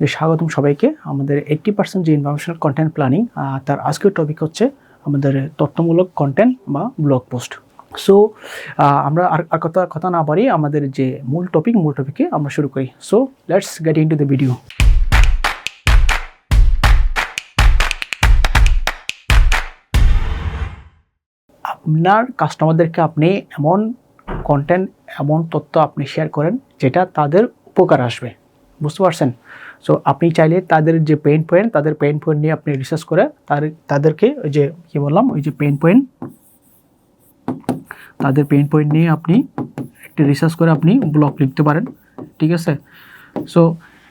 যে স্বাগতম সবাইকে। আমাদের এইট্টি পার্সেন্ট যে ইনফরমেশনাল কন্টেন্ট প্ল্যানিং তার আজকের টপিক হচ্ছে আমাদের তথ্যমূলক কন্টেন্ট বা ব্লগ পোস্ট সো আমরা আর কথা কথা না পারি আমাদের যে মূল টপিক মূল টপিকে আমরা শুরু করি। So let's get into the video আপনার কাস্টমারদেরকে আপনি এমন কন্টেন্ট এমন তথ্য আপনি শেয়ার করেন, যেটা তাদের উপকার আসবে। বুঝতে পারছেন? সো আপনি চাইলে তাদের যে পেন পয়েন্ট তাদের পেন পয়েন্ট নিয়ে আপনি রিসার্চ করে তার, তাদেরকে ওই যে কি বললাম, ওই যে পেন পয়েন্ট তাদের পেন পয়েন্ট নিয়ে আপনি একটি রিসার্চ করে আপনি ব্লগ লিখতে পারেন। ঠিক আছে? সো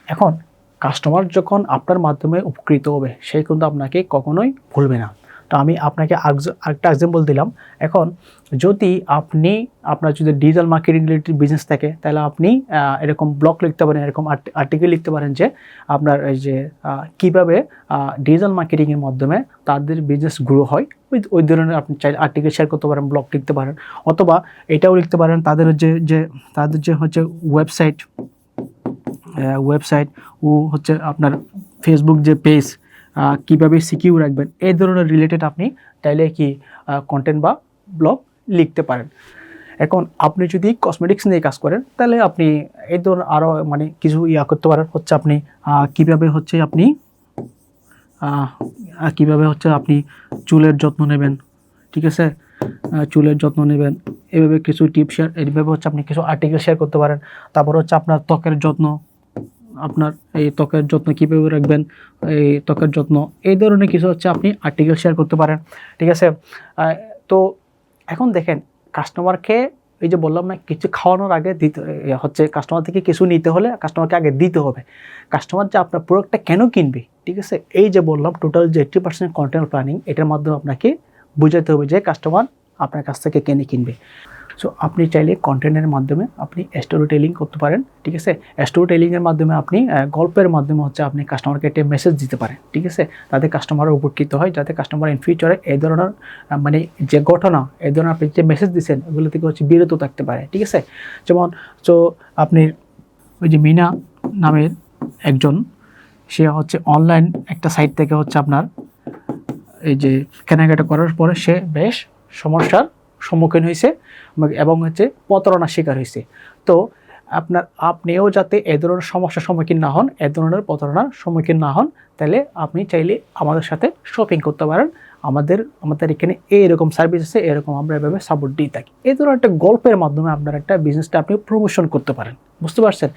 এখন কাস্টমার যখন আপনার মাধ্যমে উপকৃত হবে, সে কিন্তু আপনাকে কখনোই ভুলবে না। তো আমি আপনাকে আরেকটা এক্সাম্পল দিলাম। এখন যদি আপনি, আপনার যদি ডিজিটাল মার্কেটিং রিলেটেড বিজনেস থাকে, তাহলে আপনি এরকম ব্লগ লিখতে পারেন, এরকম আর্টিকেল লিখতে পারেন যে আপনার এই যে কীভাবে কীভাবে ডিজিটাল মার্কেটিংয়ের মাধ্যমে তাদের বিজনেস গ্রো হয়। ওই ওই ধরনের আপনি চাইলে আর্টিকেল শেয়ার করতে পারেন ব্লগ লিখতে পারেন, অথবা এটাও লিখতে পারেন, তাদের যে যে, তাদের যে হচ্ছে ওয়েবসাইট ওয়েবসাইট ও হচ্ছে আপনার ফেসবুক যে পেজ কীভাবে সিকিউর রাখবেন, এই ধরনের রিলেটেড আপনি চাইলে কি কন্টেন্ট বা ব্লগ লিখতে পারেন। এখন আপনি যদি কসমেটিক্স নিয়ে কাজ করেন, তাহলে আপনি এই ধরনের আরও মানে কিছু ইয়া করতে পারেন, হচ্ছে আপনি কীভাবে হচ্ছে আপনি কীভাবে হচ্ছে আপনি চুলের যত্ন নেবেন, ঠিক আছে? চুলের যত্ন নেবেন, এভাবে কিছু টিপ শেয়ার এইভাবে হচ্ছে আপনি কিছু আর্টিকেল শেয়ার করতে পারেন। তারপর হচ্ছে আপনার ত্বকের যত্ন আপনার এই ত্বকের যত্ন কীভাবে রাখবেন, এই ত্বকের যত্ন, এই ধরনের কিছু হচ্ছে আপনি আর্টিকেল শেয়ার করতে পারেন, ঠিক আছে? তো এখন দেখেন কাস্টমারকে এই যে বললাম না, কিছু খাওয়ানোর আগে দিতে হচ্ছে কাস্টমার থেকে কিছু নিতে হলে কাস্টমারকে আগে দিতে হবে। কাস্টমার যে আপনার প্রোডাক্টটা কেন কিনবে, ঠিক আছে? এই যে বললাম টোটাল যে এইট্টি পার্সেন্ট কন্টেন্ট প্ল্যানিং এটার মাধ্যমে আপনাকে বোঝাতে হবে যে কাস্টমার আপনার কাছ থেকে কেনে কিনবে। সো আপনি চাইলে কন্টেন্টের মাধ্যমে আপনি স্টোরি টেলিং করতে পারেন, ঠিক আছে? স্টোরি টেলিংয়ের মাধ্যমে আপনি গল্পের মাধ্যমে হচ্ছে আপনি কাস্টমারকে একটা মেসেজ দিতে পারেন, ঠিক আছে? তাতে কাস্টমার উপকৃত হয়, যাতে কাস্টমার ইন ফিউচারে এই ধরনের মানে যে ঘটনা, এই ধরনের আপনি যে মেসেজ দিচ্ছেন ওগুলো থেকে হচ্ছে বিরত থাকতে পারে, ঠিক আছে? যেমন সো আপনি ওই যে মিনা নামের একজন, সে হচ্ছে অনলাইন একটা সাইট থেকে হচ্ছে আপনার, এই যে কেনাকাটা করার পরে সে বেশ সমস্যার সম্মুখীন হয়েছে এবং হচ্ছে প্রতারণার শিকার হয়েছে তো আপনার আপনিও যাতে এ ধরনের সমস্যার সম্মুখীন না হন, এ ধরনের প্রতারণার সম্মুখীন না হন, তাহলে আপনি চাইলে আমাদের সাথে শপিং করতে পারেন। আমাদের আমাদের এখানে এইরকম সার্ভিস আছে, এরকম আমরা এভাবে সাপোর্ট দিয়ে থাকি। এই ধরনের একটা গল্পের মাধ্যমে আপনার একটা বিজনেসটা আপনি প্রমোশন করতে পারেন। বুঝতে পারছেন?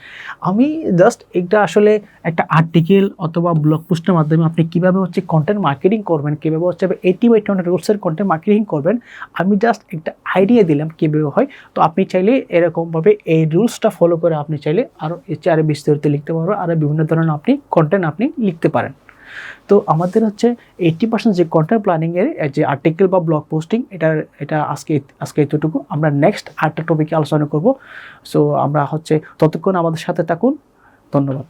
আমি জাস্ট এটা আসলে একটা আর্টিকেল অথবা ব্লগ পোস্টের মাধ্যমে আপনি কীভাবে হচ্ছে কন্টেন্ট মার্কেটিং করবেন, কীভাবে হচ্ছে এইটি বাই টোয়েন্টি রুলসের কন্টেন্ট মার্কেটিং করবেন, আমি জাস্ট একটা আইডিয়া দিলাম কীভাবে হয়। তো আপনি চাইলে এরকমভাবে এই রুলসটা ফলো করে আপনি চাইলে আরও এর চেয়ে আরও বিস্তারিত লিখতে পারবেন আরও বিভিন্ন ধরনের আপনি কন্টেন্ট আপনি লিখতে পারেন। তো আমাদের হচ্ছে এইটটি পার্সেন্ট যে কন্টেন্ট প্ল্যানিংয়ের যে আর্টিকেল বা ব্লগ পোস্টিং এটার, এটা আজকে আজকে এতটুকু। আমরা নেক্সট আটটা টপিকে আলোচনা করব। সো আমরা হচ্ছে ততক্ষণ আমাদের সাথে থাকুন। ধন্যবাদ।